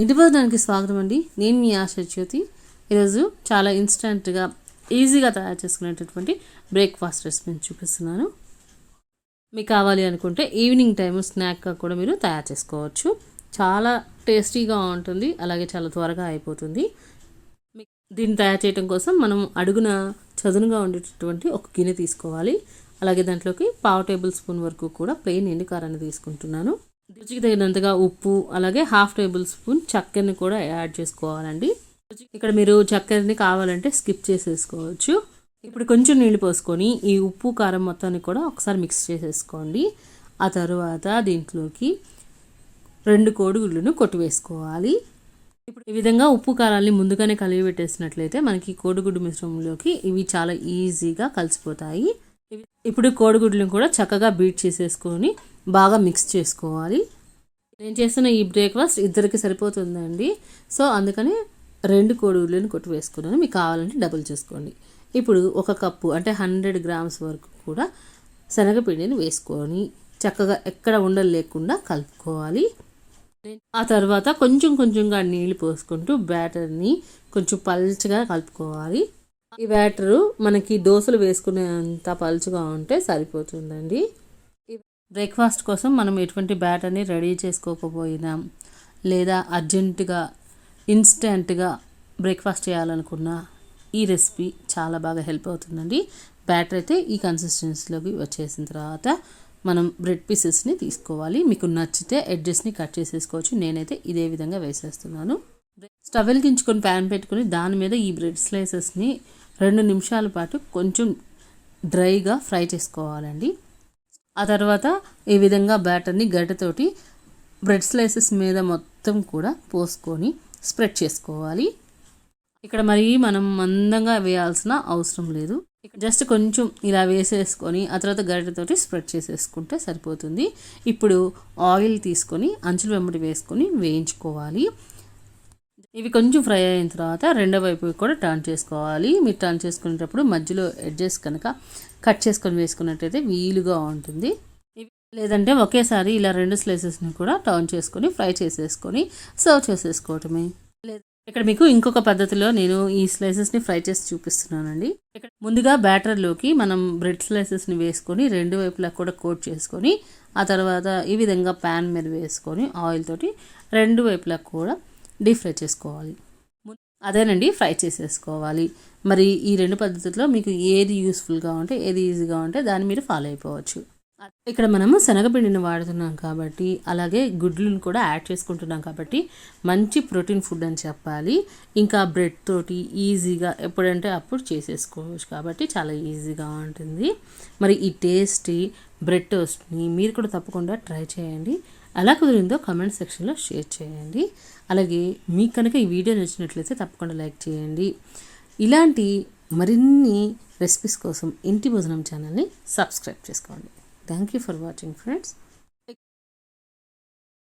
ఇంటిపోదానికి స్వాగతం అండి. నేను మీ ఆశ జ్యోతి. ఈరోజు చాలా ఇన్స్టంట్గా ఈజీగా తయారు చేసుకునేటటువంటి బ్రేక్ఫాస్ట్ రెసిపీని చూపిస్తున్నాను. మీకు కావాలి అనుకుంటే ఈవినింగ్ టైం స్నాక్గా కూడా మీరు తయారు చేసుకోవచ్చు. చాలా టేస్టీగా ఉంటుంది అలాగే చాలా త్వరగా అయిపోతుంది. దీన్ని తయారు చేయడం కోసం మనం అడుగున చదునుగా ఉండేటటువంటి ఒక గిన్నె తీసుకోవాలి. అలాగే దాంట్లోకి పావు టేబుల్ స్పూన్ వరకు కూడా ప్లెయిన్ ఎండుకారాన్ని తీసుకుంటున్నాను. రుచికి తగినంతగా ఉప్పు అలాగే హాఫ్ టేబుల్ స్పూన్ చక్కెరని కూడా యాడ్ చేసుకోవాలండి. ఇక్కడ మీరు చక్కెరని కావాలంటే స్కిప్ చేసేసుకోవచ్చు. ఇప్పుడు కొంచెం నీళ్ళు పోసుకొని ఈ ఉప్పు కారం మొత్తాన్ని కూడా ఒకసారి మిక్స్ చేసేసుకోండి. ఆ తర్వాత దీంట్లోకి రెండు కోడిగుడ్లను కొట్టివేసుకోవాలి. ఇప్పుడు ఈ విధంగా ఉప్పు కారాన్ని ముందుగానే కలిగి పెట్టేసినట్లయితే మనకి కోడిగుడ్డు మిశ్రమంలోకి ఇవి చాలా ఈజీగా కలిసిపోతాయి. ఇప్పుడు కోడిగుడ్లను కూడా చక్కగా బీట్ చేసేసుకొని బాగా మిక్స్ చేసుకోవాలి. నేను చేస్తున్న ఈ బ్రేక్ఫాస్ట్ ఇద్దరికి సరిపోతుందండి. సో అందుకని రెండు కోడిగుడ్లను కొట్టి వేసుకున్నాను. మీకు కావాలంటే డబుల్ చేసుకోండి. ఇప్పుడు ఒక కప్పు అంటే హండ్రెడ్ గ్రామ్స్ వరకు కూడా శనగపిండిని వేసుకొని చక్కగా ఎక్కడ ఉండలు లేకుండా కలుపుకోవాలి. ఆ తర్వాత కొంచెం కొంచెంగా నీళ్ళు పోసుకుంటూ బ్యాటర్ని కొంచెం పల్చగా కలుపుకోవాలి. ఈ బ్యాటరు మనకి దోశలు వేసుకునేంత పలుచగా ఉంటే సరిపోతుందండి. బ్రేక్ఫాస్ట్ కోసం మనం ఎటువంటి బ్యాటర్ని రెడీ చేసుకోకపోయినా లేదా అర్జెంటుగా ఇన్స్టెంట్గా బ్రేక్ఫాస్ట్ చేయాలనుకున్నా ఈ రెసిపీ చాలా బాగా హెల్ప్ అవుతుందండి. బ్యాటర్ అయితే ఈ కన్సిస్టెన్సీలోకి వచ్చేసిన తర్వాత మనం బ్రెడ్ పీసెస్ని తీసుకోవాలి. మీకు నచ్చితే ఎడ్జెస్ని కట్ చేసేసుకోవచ్చు. నేనైతే ఇదే విధంగా వేసేస్తున్నాను. స్టవ్ వెలిగించుకొని ప్యాన్ పెట్టుకుని దాని మీద ఈ బ్రెడ్ స్లైసెస్ని రెండు నిమిషాల పాటు కొంచెం డ్రైగా ఫ్రై చేసుకోవాలండి. ఆ తర్వాత ఈ విధంగా బ్యాటర్ని గడ్డతోటి బ్రెడ్ స్లైసెస్ మీద మొత్తం కూడా పోసుకొని స్ప్రెడ్ చేసుకోవాలి. ఇక్కడ మరి మనం మందంగా వేయాల్సిన అవసరం లేదు. జస్ట్ కొంచెం ఇలా వేసేసుకొని ఆ తర్వాత గరిటెతోటి స్ప్రెడ్ చేసేసుకుంటే సరిపోతుంది. ఇప్పుడు ఆయిల్ తీసుకొని అంచుల వెంబడి వేసుకొని వేయించుకోవాలి. ఇవి కొంచెం ఫ్రై అయిన తర్వాత రెండో వైపు కూడా టర్న్ చేసుకోవాలి. మీరు టర్న్ చేసుకునేటప్పుడు మధ్యలో ఎడ్జెస్ కనుక కట్ చేసుకొని వేసుకున్నట్టయితే వీలుగా ఉంటుంది. లేదంటే ఒకేసారి ఇలా రెండు స్లైసెస్ని కూడా టర్న్ చేసుకొని ఫ్రై చేసేసుకొని సర్వ్ చేసేసుకోవటమే. లేదు ఇక్కడ మీకు ఇంకొక పద్ధతిలో నేను ఈ స్లైసెస్ని ఫ్రై చేసి చూపిస్తున్నానండి. ఇక్కడ ముందుగా బ్యాటర్లోకి మనం బ్రెడ్ స్లైసెస్ని వేసుకొని రెండు వైపులా కూడా కోట్ చేసుకొని ఆ తర్వాత ఈ విధంగా ప్యాన్ మీద వేసుకొని ఆయిల్ తోటి రెండు వైపులా కూడా డీప్ ఫ్రై చేసుకోవాలి. ము- అదేనండి ఫ్రై చేసేసుకోవాలి. మరి ఈ రెండు పద్ధతుల్లో మీకు ఏది యూస్ఫుల్గా ఉంటే ఏది ఈజీగా ఉంటే దాన్ని మీరు ఫాలో అయిపోవచ్చు. ఇక్కడ మనము శనగపిండిని వాడుతున్నాం కాబట్టి అలాగే గుడ్లను కూడా యాడ్ చేసుకుంటున్నాం కాబట్టి మంచి ప్రోటీన్ ఫుడ్ అని చెప్పాలి. ఇంకా బ్రెడ్ తోటి ఈజీగా ఎప్పుడంటే అప్పుడు చేసేసుకోవచ్చు కాబట్టి చాలా ఈజీగా ఉంటుంది. మరి ఈ టేస్టీ బ్రెడ్ టోస్ట్ని మీరు కూడా తప్పకుండా ట్రై చేయండి. ఎలా కుదిరిందో కమెంట్ సెక్షన్లో షేర్ చేయండి. అలాగే మీకు కనుక ఈ వీడియో నచ్చినట్లయితే తప్పకుండా లైక్ చేయండి. ఇలాంటి మరిన్ని రెసిపీస్ కోసం ఇంటి భోజనం ఛానల్ని సబ్స్క్రైబ్ చేసుకోండి. Thank you for watching friends